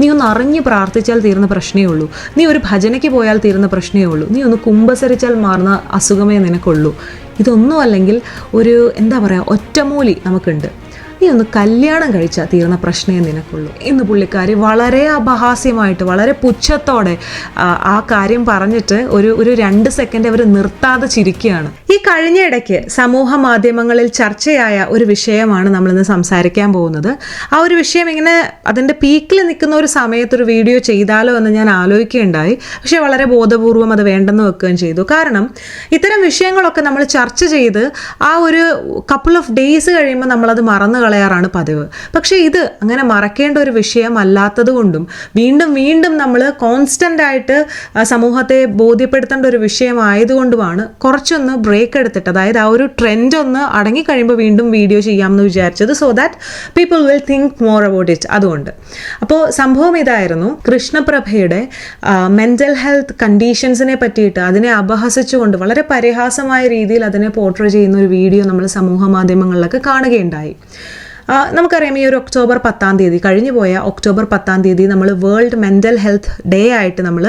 നീ ഒന്ന് അറിഞ്ഞ് പ്രാർത്ഥിച്ചാൽ തീർന്ന പ്രശ്നമേ ഉള്ളൂ. നീ ഒരു ഭജനയ്ക്ക് പോയാൽ തീർന്ന പ്രശ്നമേ ഉള്ളൂ. നീ ഒന്ന് കുമ്പസരിച്ചാൽ മാറുന്ന അസുഖമേ നിനക്കുള്ളൂ. ഇതൊന്നും അല്ലെങ്കിൽ ഒരു എന്താ പറയുക ഒറ്റമൂലി നമുക്കുണ്ട്. നീ ഒന്ന് കല്യാണം കഴിച്ചാൽ തീർന്ന പ്രശ്നമേ നിനക്കുള്ളൂ. എന്ന് പുള്ളിക്കാരി വളരെ അപഹാസ്യമായിട്ട് വളരെ പുച്ഛത്തോടെ ആ, കാര്യം പറഞ്ഞിട്ട് ഒരു ഒരു രണ്ട് സെക്കൻഡ് അവർ നിർത്താതെ ചിരിക്കുകയാണ്. ഈ കഴിഞ്ഞ ഇടയ്ക്ക് സമൂഹ മാധ്യമങ്ങളിൽ ചർച്ചയായ ഒരു വിഷയമാണ് നമ്മളിന്ന് സംസാരിക്കാൻ പോകുന്നത്. ആ ഒരു വിഷയം ഇങ്ങനെ അതിന്റെ പീക്കിൽ നിൽക്കുന്ന ഒരു സമയത്ത് ഒരു വീഡിയോ ചെയ്താലോ എന്ന് ഞാൻ ആലോചിക്കുകയുണ്ടായി. പക്ഷേ വളരെ ബോധപൂർവം അത് വേണ്ടെന്ന് വെക്കുകയും ചെയ്തു. കാരണം ഇത്തരം വിഷയങ്ങളൊക്കെ നമ്മൾ ചർച്ച ചെയ്ത് ആ ഒരു കപ്പിൾ ഓഫ് ഡേയ്സ് കഴിയുമ്പോൾ നമ്മളത് മറന്നു കളയാറാണ് പതിവ്. പക്ഷേ ഇത് അങ്ങനെ മറക്കേണ്ട ഒരു വിഷയമല്ലാത്തത് കൊണ്ടും വീണ്ടും വീണ്ടും നമ്മൾ കോൺസ്റ്റന്റ് ആയിട്ട് സമൂഹത്തെ ബോധ്യപ്പെടുത്തേണ്ട ഒരു വിഷയമായതുകൊണ്ടുമാണ് കുറച്ചൊന്ന് ബ്രേക്ക് എടുത്തിട്ട് അതായത് ആ ഒരു ട്രെൻഡ് ഒന്ന് അടങ്ങിക്കഴിയുമ്പോൾ വീണ്ടും വീഡിയോ ചെയ്യാമെന്ന് വിചാരിച്ചത് so that people will think more about it അതുകൊണ്ട്. അപ്പോൾ സംഭവം ഇതായിരുന്നു. കൃഷ്ണപ്രഭയുടെ മെന്റൽ ഹെൽത്ത് കണ്ടീഷൻസിനെ പറ്റിയിട്ട് അതിനെ അപഹസിച്ചുകൊണ്ട് വളരെ പരിഹാസമായ രീതിയിൽ അതിനെ പോർട്രേ ചെയ്യുന്ന ഒരു വീഡിയോ നമ്മൾ സമൂഹ മാധ്യമങ്ങളിലൊക്കെ കാണുകയുണ്ടായി. നമുക്കറിയാം ഈ ഒരു ഒക്ടോബർ പത്താം തീയതി കഴിഞ്ഞു പോയ ഒക്ടോബർ പത്താം തീയതി നമ്മൾ വേൾഡ് മെന്റൽ ഹെൽത്ത് ഡേ ആയിട്ട് നമ്മൾ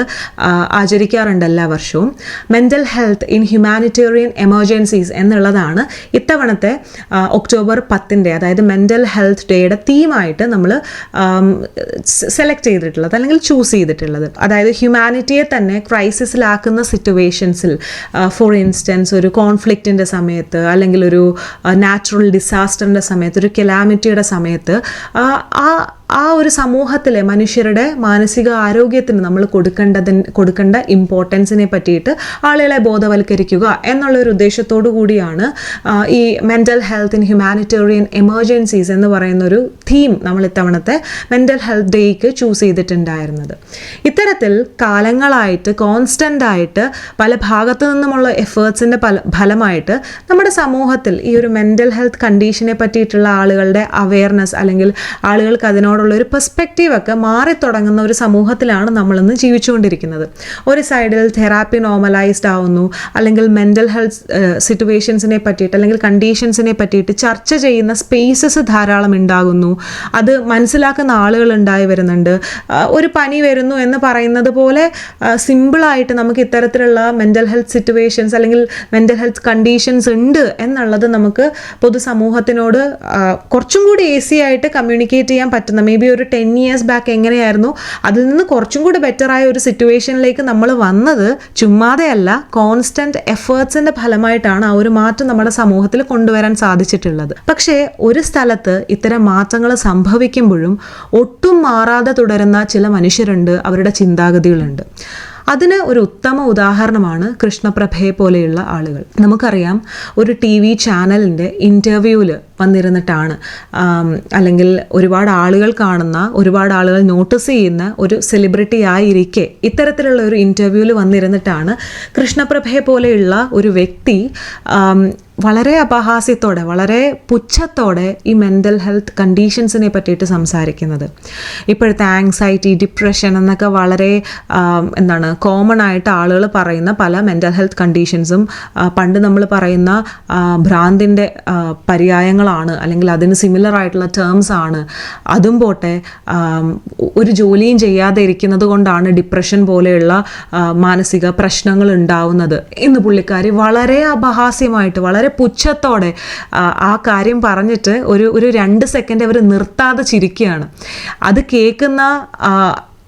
ആചരിക്കാറുണ്ട് എല്ലാ വർഷവും. Mental health in humanitarian emergencies എന്നുള്ളതാണ് ഇത്തവണത്തെ ഒക്ടോബർ പത്തിന്റെ അതായത് മെന്റൽ ഹെൽത്ത് ഡേയുടെ തീമായിട്ട് നമ്മൾ സെലക്ട് ചെയ്തിട്ടുള്ളത് അല്ലെങ്കിൽ ചൂസ് ചെയ്തിട്ടുള്ളത്. അതായത് ഹ്യൂമാനിറ്റിയെ തന്നെ ക്രൈസിസിലാക്കുന്ന സിറ്റുവേഷൻസിൽ ഫോർ ഇൻസ്റ്റൻസ് ഒരു കോൺഫ്ലിക്റ്റിന്റെ സമയത്ത് അല്ലെങ്കിൽ ഒരു നാച്ചുറൽ ഡിസാസ്റ്ററിന്റെ സമയത്ത് ഒരു കെലാമിറ്റിയുടെ സമയത്ത് ആ ആ- ഒരു സമൂഹത്തിലെ മനുഷ്യരുടെ മാനസിക ആരോഗ്യത്തിന് നമ്മൾ കൊടുക്കേണ്ടതിന് കൊടുക്കേണ്ട ഇമ്പോർട്ടൻസിനെ പറ്റിയിട്ട് ആളുകളെ ബോധവൽക്കരിക്കുക എന്നുള്ള ഒരു ഉദ്ദേശത്തോടു കൂടിയാണ് ഈ mental health in humanitarian emergencies എന്ന് പറയുന്ന ഒരു തീം നമ്മൾ ഇത്തവണത്തെ മെന്റൽ ഹെൽത്ത് ഡേക്ക് ചൂസ് ചെയ്തിട്ടുണ്ടായിരുന്നത്. ഇത്തരത്തിൽ കാലങ്ങളായിട്ട് കോൺസ്റ്റന്റ് ആയിട്ട് പല ഭാഗത്തു നിന്നുമുള്ള എഫേർട്സിന്റെ ഫലമായിട്ട് നമ്മുടെ സമൂഹത്തിൽ ഈ ഒരു മെന്റൽ ഹെൽത്ത് കണ്ടീഷനെ പറ്റിയിട്ടുള്ള ആളുകളുടെ അവയർനെസ് അല്ലെങ്കിൽ ആളുകൾക്ക് അതിനോടുള്ള ഒരു പെർസ്പെക്റ്റീവ് ഒക്കെ മാറി തുടങ്ങുന്ന ഒരു സമൂഹത്തിലാണ് നമ്മളിന്ന് ജീവിച്ചുകൊണ്ടിരിക്കുന്നത്. ഒരു സൈഡിൽ തെറാപ്പി നോർമലൈസ്ഡ് ആവുന്നു അല്ലെങ്കിൽ മെന്റൽ ഹെൽത്ത് സിറ്റുവേഷൻസിനെ പറ്റിയിട്ട് അല്ലെങ്കിൽ കണ്ടീഷൻസിനെ പറ്റിയിട്ട് ചർച്ച ചെയ്യുന്ന സ്പേസസ് ധാരാളം ഉണ്ടാകുന്നു. അത് മനസ്സിലാക്കുന്ന ആളുകൾ ഉണ്ടായി വരുന്നുണ്ട്. ഒരു പനി വരുന്നു എന്ന് പറയുന്നത് പോലെ സിമ്പിളായിട്ട് നമുക്ക് ഇത്തരത്തിലുള്ള മെന്റൽ ഹെൽത്ത് സിറ്റുവേഷൻസ് അല്ലെങ്കിൽ മെന്റൽ ഹെൽത്ത് കണ്ടീഷൻസ് ഉണ്ട് എന്നുള്ളത് നമുക്ക് പൊതുസമൂഹത്തിനോട് കുറച്ചും കൂടി ഈസി ആയിട്ട് കമ്മ്യൂണിക്കേറ്റ് ചെയ്യാൻ പറ്റുന്ന മേ ബി ഒരു ടെൻ ഇയേഴ്സ് ബാക്ക് എങ്ങനെയായിരുന്നു? അതിൽ നിന്ന് കുറച്ചും കൂടി ബെറ്ററായ ഒരു സിറ്റുവേഷനിലേക്ക് നമ്മൾ വന്നത് ചുമ്മാതെയല്ല കോൺസ്റ്റന്റ് എഫേർട്സിന്റെ ഫലമായിട്ടാണ് ആ ഒരു മാറ്റം നമ്മുടെ സമൂഹത്തിൽ കൊണ്ടുവരാൻ സാധിച്ചിട്ടുള്ളത്. പക്ഷേ ഒരു സ്ഥലത്ത് ഇത്തരം മാറ്റങ്ങൾ സംഭവിക്കുമ്പോഴും ഒട്ടും മാറാതെ തുടരുന്ന ചില മനുഷ്യരുണ്ട് അവരുടെ ചിന്താഗതികളുണ്ട്. അതിന് ഒരു ഉത്തമ ഉദാഹരണമാണ് കൃഷ്ണപ്രഭയെ പോലെയുള്ള ആളുകൾ. നമുക്കറിയാം ഒരു ടി വി ചാനലിന്റെ ഇന്റർവ്യൂവിൽ വന്നിരുന്നിട്ടാണ് അല്ലെങ്കിൽ ഒരുപാട് ആളുകൾ കാണുന്ന ഒരുപാട് ആളുകൾ നോട്ടീസ് ചെയ്യുന്ന ഒരു സെലിബ്രിറ്റി ആയിരിക്കെ ഇത്തരത്തിലുള്ള ഒരു ഇന്റർവ്യൂവിൽ വന്നിരുന്നിട്ടാണ് കൃഷ്ണപ്രഭയെ പോലെയുള്ള ഒരു വ്യക്തി വളരെ അപഹാസ്യത്തോടെ വളരെ പുച്ഛത്തോടെ ഈ മെന്റൽ ഹെൽത്ത് കണ്ടീഷൻസിനെ പറ്റിയിട്ട് സംസാരിക്കുന്നത്. ഇപ്പോഴത്തെ ആങ്സൈറ്റി ഡിപ്രഷൻ എന്നൊക്കെ വളരെ എന്താണ് കോമൺ ആയിട്ട് ആളുകൾ പറയുന്ന പല മെന്റൽ ഹെൽത്ത് കണ്ടീഷൻസും പണ്ട് നമ്മൾ പറയുന്ന ഭ്രാന്തിന്റെ പര്യായങ്ങളാണ് അല്ലെങ്കിൽ അതിന് സിമിലർ ആയിട്ടുള്ള ടേംസ് ആണ്. അതും പോട്ടെ ഒരു ജോലിയും ചെയ്യാതെ ഇരിക്കുന്നത് കൊണ്ടാണ് ഡിപ്രഷൻ പോലെയുള്ള മാനസിക പ്രശ്നങ്ങൾ ഉണ്ടാവുന്നത്. എന്ന് പുള്ളിക്കാരി വളരെ അപഹാസ്യമായിട്ട് വളരെ പുച്ഛത്തോടെ ആ, ആ കാര്യം പറഞ്ഞിട്ട് ഒരു ഒരു രണ്ട് സെക്കൻഡ് അവർ നിർത്താതെ ചിരിക്കുകയാണ്. അത് കേൾക്കുന്ന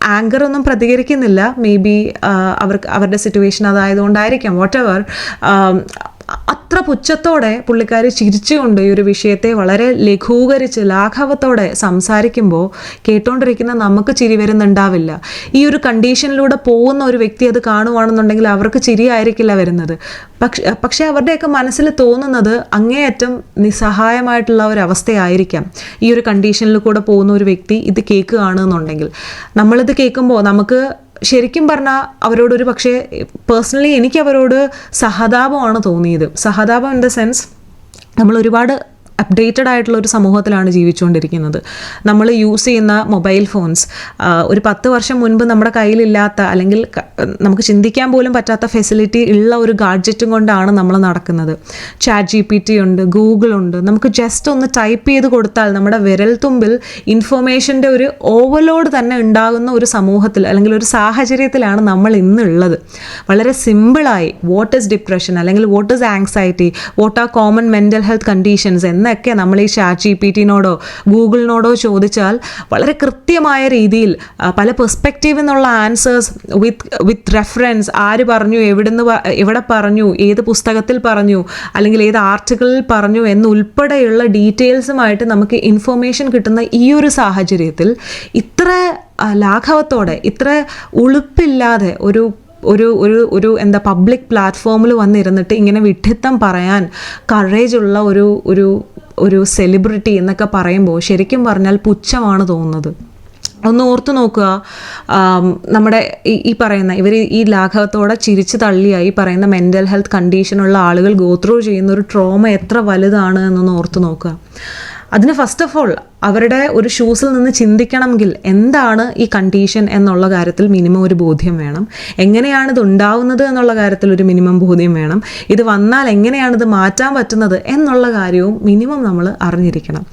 ആങ്കർ ഒന്നും പ്രതികരിക്കുന്നില്ല. മേ ബി അവർക്ക് അവരുടെ സിറ്റുവേഷൻ അതായതുകൊണ്ടായിരിക്കാം. വാട്ട് എവർ അത്ര പുച്ഛത്തോടെ പുള്ളിക്കാരി ചിരിച്ചുകൊണ്ട് ഈ ഒരു വിഷയത്തെ വളരെ ലഘൂകരിച്ച് ലാഘവത്തോടെ സംസാരിക്കുമ്പോൾ കേട്ടോണ്ടിരിക്കുന്ന നമുക്ക് ചിരി വരുന്നുണ്ടാവില്ല. ഈ ഒരു കണ്ടീഷനിലൂടെ പോകുന്ന ഒരു വ്യക്തി അത് കാണുവാണെന്നുണ്ടെങ്കിൽ അവർക്ക് ചിരിയായിരിക്കില്ല വരുന്നത്. പക്ഷെ പക്ഷേ അവരുടെയൊക്കെ മനസ്സിൽ തോന്നുന്നത് അങ്ങേയറ്റം നിസ്സഹായമായിട്ടുള്ള ഒരു അവസ്ഥയായിരിക്കാം. ഈ ഒരു കണ്ടീഷനിൽ കൂടെ പോകുന്ന ഒരു വ്യക്തി ഇത് കേൾക്കുകയാണെന്നുണ്ടെങ്കിൽ. നമ്മളിത് കേൾക്കുമ്പോൾ നമുക്ക് ശരിക്കും പറഞ്ഞാൽ അവരോട് ഒരു പക്ഷേ പേഴ്സണലി എനിക്ക് അവരോട് സഹതാപമാണ് തോന്നിയത്. സഹതാപം ഇൻ ദ സെൻസ് നമ്മൾ ഒരുപാട് അപ്ഡേറ്റഡ് ആയിട്ടുള്ള ഒരു സമൂഹത്തിലാണ് ജീവിച്ചുകൊണ്ടിരിക്കുന്നത്. നമ്മൾ യൂസ് ചെയ്യുന്ന മൊബൈൽ ഫോൺസ് ഒരു പത്ത് വർഷം മുൻപ് നമ്മുടെ കയ്യിലില്ലാത്ത അല്ലെങ്കിൽ നമുക്ക് ചിന്തിക്കാൻ പോലും പറ്റാത്ത ഫെസിലിറ്റി ഉള്ള ഒരു ഗാഡ്ജറ്റും കൊണ്ടാണ് നമ്മൾ നടക്കുന്നത്. ചാറ്റ് ജി പി ടി ഉണ്ട് ഗൂഗിൾ ഉണ്ട്. നമുക്ക് ജസ്റ്റ് ഒന്ന് ടൈപ്പ് ചെയ്ത് കൊടുത്താൽ നമ്മുടെ വിരൽ തുമ്പിൽ ഇൻഫർമേഷന്റെ ഒരു ഓവർലോഡ് തന്നെ ഉണ്ടാകുന്ന ഒരു സമൂഹത്തിൽ അല്ലെങ്കിൽ ഒരു സാഹചര്യത്തിലാണ് നമ്മൾ ഇന്നുള്ളത്. വളരെ സിമ്പിളായി വാട്ട് ഇസ് ഡിപ്രഷൻ അല്ലെങ്കിൽ what is anxiety what are common mental health conditions എന്നൊക്കെ നമ്മൾ ഈ ചാറ്റ് ജി പി ടിനോടോ ഗൂഗിളിനോടോ ചോദിച്ചാൽ വളരെ കൃത്യമായ രീതിയിൽ പല പെർസ്പെക്റ്റീവ് എന്നുള്ള ആൻസേഴ്സ് വിത്ത് വിത്ത് റെഫറൻസ് ആര് പറഞ്ഞു എവിടുന്ന് എവിടെ പറഞ്ഞു ഏത് പുസ്തകത്തിൽ പറഞ്ഞു അല്ലെങ്കിൽ ഏത് ആർട്ടിക്കിളിൽ പറഞ്ഞു എന്നുൾപ്പെടെയുള്ള ഡീറ്റെയിൽസുമായിട്ട് നമുക്ക് ഇൻഫർമേഷൻ കിട്ടുന്ന ഈ ഒരു സാഹചര്യത്തിൽ ഇത്ര ലാഘവത്തോടെ ഇത്ര ഉളുപ്പില്ലാതെ ഒരു ഒരു ഒരു ഒരു എന്താ പബ്ലിക് പ്ലാറ്റ്ഫോമിൽ വന്നിരുന്നിട്ട് ഇങ്ങനെ വിഡ്ഢിത്തം പറയാൻ കറേജ് ഉള്ള ഒരു ഒരു ഒരു സെലിബ്രിറ്റി എന്നൊക്കെ പറയുമ്പോൾ ശരിക്കും പറഞ്ഞാൽ പുച്ഛമാണ് തോന്നുന്നത്. ഒന്ന് ഓർത്തു നോക്കുക. നമ്മുടെ ഈ പറയുന്ന ഇവർ ഈ ലാഘവത്തോടെ ചിരിച്ചു തള്ളിയായി പറയുന്ന മെന്റൽ ഹെൽത്ത് കണ്ടീഷനുള്ള ആളുകൾ ഗോത്രൂ ചെയ്യുന്ന ഒരു ട്രോമ എത്ര വലുതാണ് എന്നൊന്ന് ഓർത്തു നോക്കുക. അതിന് ഫസ്റ്റ് ഓഫ് ഓൾ അവരുടെ ഒരു ഷൂസിൽ നിന്ന് ചിന്തിക്കണമെങ്കിൽ എന്താണ് ഈ കണ്ടീഷൻ എന്നുള്ള കാര്യത്തിൽ മിനിമം ഒരു ബോധ്യം വേണം. എങ്ങനെയാണ് ഇത് ഉണ്ടാവുന്നത് എന്നുള്ള കാര്യത്തിൽ ഒരു മിനിമം ബോധ്യം വേണം. ഇത് വന്നാൽ എങ്ങനെയാണ് ഇത് മാറ്റാൻ പറ്റുന്നത് എന്നുള്ള കാര്യവും മിനിമം നമ്മൾ അറിഞ്ഞിരിക്കണം.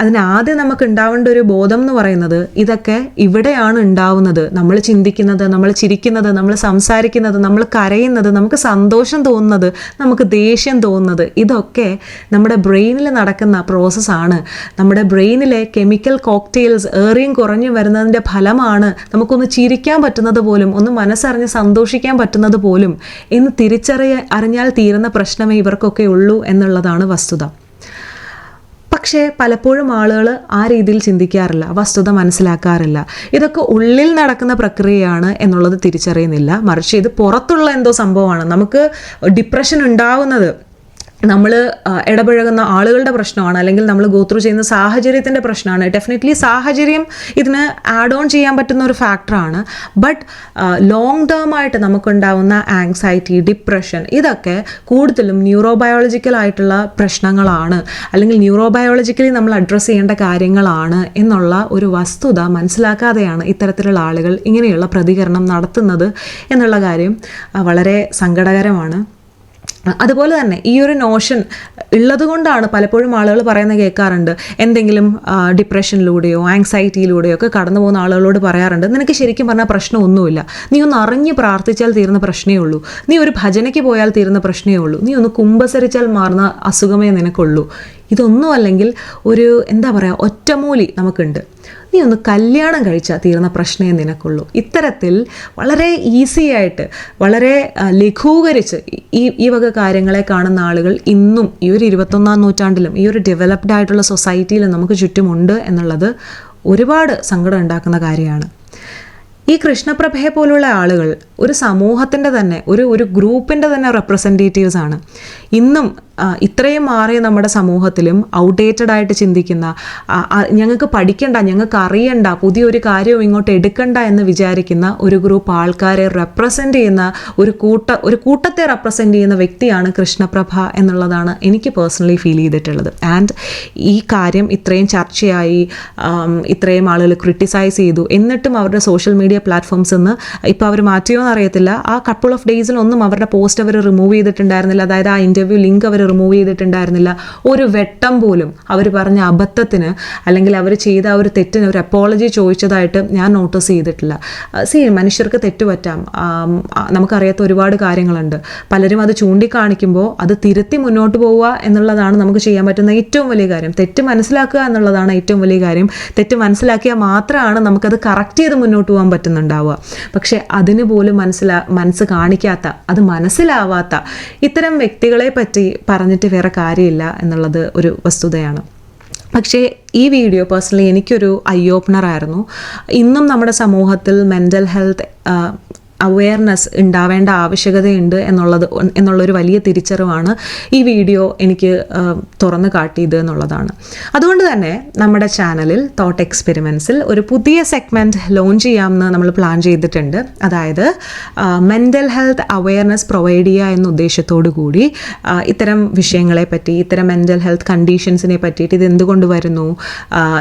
അതിനാദ്യം നമുക്ക് ഉണ്ടാവേണ്ട ഒരു ബോധം എന്ന് പറയുന്നത് ഇതൊക്കെ ഇവിടെയാണ് ഉണ്ടാവുന്നത്. നമ്മൾ ചിന്തിക്കുന്നത് നമ്മൾ ചിരിക്കുന്നത് നമ്മൾ സംസാരിക്കുന്നത് നമ്മൾ കരയുന്നത് നമുക്ക് സന്തോഷം തോന്നുന്നത് നമുക്ക് ദേഷ്യം തോന്നുന്നത് ഇതൊക്കെ നമ്മുടെ ബ്രെയിനിൽ നടക്കുന്ന പ്രോസസ്സാണ് നമ്മുടെ ബ്രെയിനിലെ കെമിക്കൽ കോക്ടെയിൽസ് ഏറിയും കുറഞ്ഞു വരുന്നതിന്റെ ഫലമാണ് നമുക്കൊന്ന് ചിരിക്കാൻ പറ്റുന്നത് പോലും ഒന്ന് മനസ്സറിഞ്ഞ് സന്തോഷിക്കാൻ പറ്റുന്നത് പോലും എന്ന് തിരിച്ചറിയ അറിഞ്ഞാൽ തീരുന്ന പ്രശ്നമേ ഇവർക്കൊക്കെ ഉള്ളൂ എന്നുള്ളതാണ് വസ്തുത. പക്ഷേ പലപ്പോഴും ആളുകൾ ആ രീതിയിൽ ചിന്തിക്കാറില്ല വസ്തുത മനസ്സിലാക്കാറില്ല. ഇതൊക്കെ ഉള്ളിൽ നടക്കുന്ന പ്രക്രിയയാണ് എന്നുള്ളത് തിരിച്ചറിയുന്നില്ല. മറിച്ച് ഇത് പുറത്തുള്ള എന്തോ സംഭവമാണ്. നമുക്ക് ഡിപ്രഷൻ ഉണ്ടാവുന്നത് നമ്മൾ ഇടപഴകുന്ന ആളുകളുടെ പ്രശ്നമാണ് അല്ലെങ്കിൽ നമ്മൾ ഗോത്രൂ ചെയ്യുന്ന സാഹചര്യത്തിന്റെ പ്രശ്നമാണ്. ഡെഫിനറ്റ്ലി സാഹചര്യം ഇതിന് ആഡ് ഓൺ ചെയ്യാൻ പറ്റുന്ന ഒരു ഫാക്ടറാണ് ബട്ട് ലോങ് ടേം ആയിട്ട് നമുക്കുണ്ടാവുന്ന ആങ്സൈറ്റി ഡിപ്രഷൻ ഇതൊക്കെ കൂടുതലും ന്യൂറോബയോളജിക്കൽ ആയിട്ടുള്ള പ്രശ്നങ്ങളാണ്. അല്ലെങ്കിൽ ന്യൂറോബയോളജിക്കലി നമ്മൾ അഡ്രസ്സ് ചെയ്യേണ്ട കാര്യങ്ങളാണ് എന്നുള്ള ഒരു വസ്തുത മനസ്സിലാക്കാതെയാണ് ഇത്തരത്തിലുള്ള ആളുകൾ ഇങ്ങനെയുള്ള പ്രതികരണം നടത്തുന്നത് എന്നുള്ള കാര്യം വളരെ സങ്കടകരമാണ്. അതുപോലെ തന്നെ ഈ ഒരു നോഷൻ ഉള്ളതുകൊണ്ടാണ് പലപ്പോഴും ആളുകൾ പറയുന്നത് കേൾക്കാറുണ്ട്. എന്തെങ്കിലും ഡിപ്രഷനിലൂടെയോ ആങ്സൈറ്റിയിലൂടെയോ ഒക്കെ കടന്നു പോകുന്ന ആളുകളോട് പറയാറുണ്ട്. നിനക്ക് ശരിക്കും പറഞ്ഞാൽ പ്രശ്നമൊന്നുമില്ല. നീ ഒന്ന് അറിഞ്ഞ് പ്രാർത്ഥിച്ചാൽ തീരുന്ന പ്രശ്നമേ ഉള്ളൂ. നീ ഒരു ഭജനയ്ക്ക് പോയാൽ തീരുന്ന പ്രശ്നമേ ഉള്ളൂ. നീ ഒന്ന് കുമ്പസരിച്ചാൽ മാറുന്ന അസുഖമേ നിനക്കുള്ളൂ. ഇതൊന്നും അല്ലെങ്കിൽ ഒരു എന്താ പറയുക ഒറ്റമൂലി നമുക്കുണ്ട്. നീ ഒന്ന് കല്യാണം കഴിച്ചാൽ തീർന്ന പ്രശ്നമേ നിനക്കുള്ളൂ. ഇത്തരത്തിൽ വളരെ ഈസി ആയിട്ട് വളരെ ലഘൂകരിച്ച് ഈ ഈ വക കാര്യങ്ങളെ കാണുന്ന ആളുകൾ ഇന്നും ഈ ഒരു ഇരുപത്തൊന്നാം നൂറ്റാണ്ടിലും ഈ ഒരു ഡെവലപ്ഡ് ആയിട്ടുള്ള സൊസൈറ്റിയിലും നമുക്ക് ചുറ്റുമുണ്ട് എന്നുള്ളത് ഒരുപാട് സങ്കടം ഉണ്ടാക്കുന്ന കാര്യമാണ്. ഈ കൃഷ്ണപ്രഭയെ പോലുള്ള ആളുകൾ ഒരു സമൂഹത്തിന്റെ തന്നെ ഒരു ഒരു ഗ്രൂപ്പിന്റെ തന്നെ റെപ്രസെന്റേറ്റീവ്സ് ആണ്. ഇന്നും ഇത്രയും മാറിയ നമ്മുടെ സമൂഹത്തിലും ഔട്ട്ഡേറ്റഡ് ആയിട്ട് ചിന്തിക്കുന്ന ഞങ്ങൾക്ക് പഠിക്കണ്ട ഞങ്ങൾക്ക് അറിയണ്ട പുതിയൊരു കാര്യവും ഇങ്ങോട്ട് എടുക്കണ്ട എന്ന് വിചാരിക്കുന്ന ഒരു ഗ്രൂപ്പ് ആൾക്കാരെ റെപ്രസെന്റ് ചെയ്യുന്ന ഒരു കൂട്ട ഒരു കൂട്ടത്തെ റെപ്രസെന്റ് ചെയ്യുന്ന വ്യക്തിയാണ് കൃഷ്ണപ്രഭ എന്നുള്ളതാണ് എനിക്ക് പേഴ്സണലി ഫീൽ ചെയ്തിട്ടുള്ളത്. ആൻഡ് ഈ കാര്യം ഇത്രയും ചർച്ചയായി ഇത്രയും ആളുകൾ ക്രിട്ടിസൈസ് ചെയ്തു. എന്നിട്ടും അവരുടെ സോഷ്യൽ മീഡിയ പ്ലാറ്റ്ഫോംസ് നിന്ന് ഇപ്പോൾ അവർ മാറ്റിയോ എന്നറിയത്തില്ല ആ കപ്പിൾ ഓഫ് ഡേയ്സിൽ ഒന്നും അവരുടെ പോസ്റ്റ് അവർ റിമൂവ് ചെയ്തിട്ടുണ്ടായിരുന്നില്ല. അതായത് ആ ഇന്റർവ്യൂ ലിങ്ക് അവർ റിമൂവ് ചെയ്തിട്ടുണ്ടായിരുന്നില്ല. ഒരു വെട്ടം പോലും അവർ പറഞ്ഞ അബദ്ധത്തിന് അല്ലെങ്കിൽ അവർ ചെയ്ത ആ ഒരു തെറ്റിന് ഒരു അപ്പോളജി ചോദിച്ചതായിട്ട് ഞാൻ നോട്ടീസ് ചെയ്തിട്ടില്ല. സി മനുഷ്യർക്ക് തെറ്റുപറ്റാം പറ്റാം. നമുക്കറിയാത്ത ഒരുപാട് കാര്യങ്ങളുണ്ട്. പലരും അത് ചൂണ്ടിക്കാണിക്കുമ്പോൾ അത് തിരുത്തി മുന്നോട്ട് പോവുക എന്നുള്ളതാണ് നമുക്ക് ചെയ്യാൻ പറ്റുന്ന ഏറ്റവും വലിയ കാര്യം. തെറ്റ് മനസ്സിലാക്കുക എന്നുള്ളതാണ് ഏറ്റവും വലിയ കാര്യം. തെറ്റ് മനസ്സിലാക്കിയാൽ മാത്രമാണ് നമുക്കത് കറക്റ്റ് ചെയ്ത് മുന്നോട്ട് പോകാൻ പറ്റുന്നുണ്ടാവുക. പക്ഷേ അതിന് പോലും മനസ്സിലാ മനസ്സ് കാണിക്കാത്ത അത് മനസ്സിലാവാത്ത ഇത്തരം വ്യക്തികളെ പറ്റി പറഞ്ഞിട്ട് വേറെ കാര്യമില്ല എന്നുള്ളത് ഒരു വസ്തുതയാണ്. പക്ഷേ ഈ വീഡിയോ പേഴ്സണലി എനിക്കൊരു ഐ ഓപ്പണർ ആയിരുന്നു. ഇന്നും നമ്മുടെ സമൂഹത്തിൽ മെന്റൽ ഹെൽത്ത് അവെയർനെസ് ഉണ്ടാവേണ്ട ആവശ്യകതയുണ്ട് എന്നുള്ളത് എന്നുള്ളൊരു വലിയ തിരിച്ചറിവാണ് ഈ വീഡിയോ എനിക്ക് തുറന്നു കാട്ടിയത് എന്നുള്ളതാണ്. അതുകൊണ്ട് തന്നെ നമ്മുടെ ചാനലിൽ തോട്ട് എക്സ്പെരിമെൻസിൽ ഒരു പുതിയ സെഗ്മെന്റ് ലോഞ്ച് ചെയ്യാമെന്ന് നമ്മൾ പ്ലാൻ ചെയ്തിട്ടുണ്ട്. അതായത് മെന്റൽ ഹെൽത്ത് അവെയർനെസ് പ്രൊവൈഡ് ചെയ്യുക എന്ന ഉദ്ദേശത്തോടു കൂടി ഇത്തരം വിഷയങ്ങളെ പറ്റി ഇത്തരം മെന്റൽ ഹെൽത്ത് കണ്ടീഷൻസിനെ പറ്റിയിട്ട് ഇത് എന്തുകൊണ്ട് വരുന്നു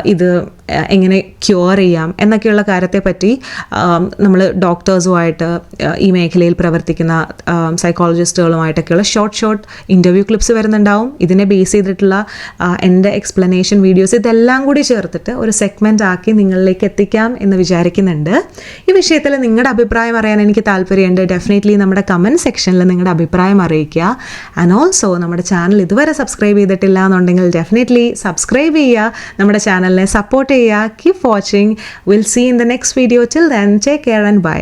ഇത് എങ്ങനെ ക്യൂർ ചെയ്യാം എന്നൊക്കെയുള്ള കാര്യത്തെപ്പറ്റി നമ്മൾ ഡോക്ടേഴ്സുമായിട്ട് ഈ മേഖലയിൽ പ്രവർത്തിക്കുന്ന സൈക്കോളജിസ്റ്റുകളുമായിട്ടൊക്കെയുള്ള ഷോർട്ട് ഷോർട്ട് ഇന്റർവ്യൂ ക്ലിപ്സ് വരുന്നുണ്ടാവും. ഇതിനെ ബേസ് ചെയ്തിട്ടുള്ള എന്റെ എക്സ്പ്ലനേഷൻ വീഡിയോസ് ഇതെല്ലാം കൂടി ചേർത്തിട്ട് ഒരു സെഗ്മെന്റ് ആക്കി നിങ്ങളിലേക്ക് എത്തിക്കാം എന്ന് വിചാരിക്കുന്നുണ്ട്. ഈ വിഷയത്തിൽ നിങ്ങളുടെ അഭിപ്രായം അറിയാൻ എനിക്ക് താല്പര്യമുണ്ട്. ഡെഫിനറ്റ്ലി നമ്മുടെ കമന്റ് സെക്ഷനിൽ നിങ്ങളുടെ അഭിപ്രായം അറിയിക്കുക. ആൻഡ് ഓൾസോ നമ്മുടെ ചാനൽ ഇതുവരെ സബ്സ്ക്രൈബ് ചെയ്തിട്ടില്ല എന്നുണ്ടെങ്കിൽ ഡെഫിനറ്റ്ലി സബ്സ്ക്രൈബ് ചെയ്യുക. നമ്മുടെ ചാനലിനെ സപ്പോർട്ട് ചെയ്യുക. Keep watching will see in the next video till then take care and bye